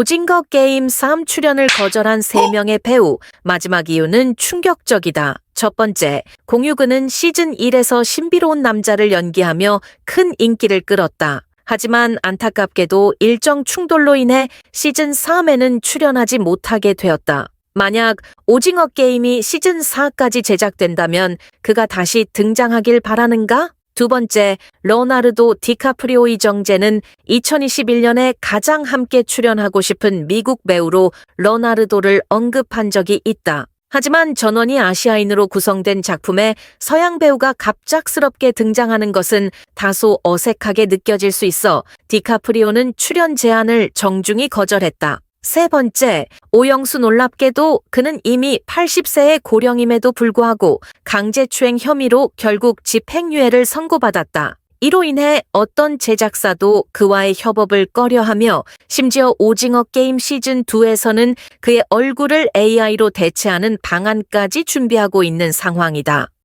오징거 게임 3 출연을 거절한 3명의 배우. 마지막 이유는 충격적이다. 첫 번째, 공유근은 시즌 1에서 신비로운 남자를 연기하며 큰 인기를 끌었다. 하지만 안타깝게도 일정 충돌로 인해 시즌 3에는 출연하지 못하게 되었다. 만약 오징어 게임이 시즌 4까지 제작된다면 그가 다시 등장하길 바라는가? 두 번째, 로나르도 디카프리오의 정제는 2021년에 가장 함께 출연하고 싶은 미국 배우로 로나르도를 언급한 적이 있다. 하지만 전원이 아시아인으로 구성된 작품에 서양 배우가 갑작스럽게 등장하는 것은 다소 어색하게 느껴질 수 있어 디카프리오는 출연 제안을 정중히 거절했다. 세 번째, 오영수 놀랍게도 그는 이미 80세의 고령임에도 불구하고 강제추행 혐의로 결국 집행유예를 선고받았다. 이로 인해 어떤 제작사도 그와의 협업을 꺼려하며 심지어 오징어 게임 시즌 2에서는 그의 얼굴을 AI로 대체하는 방안까지 준비하고 있는 상황이다.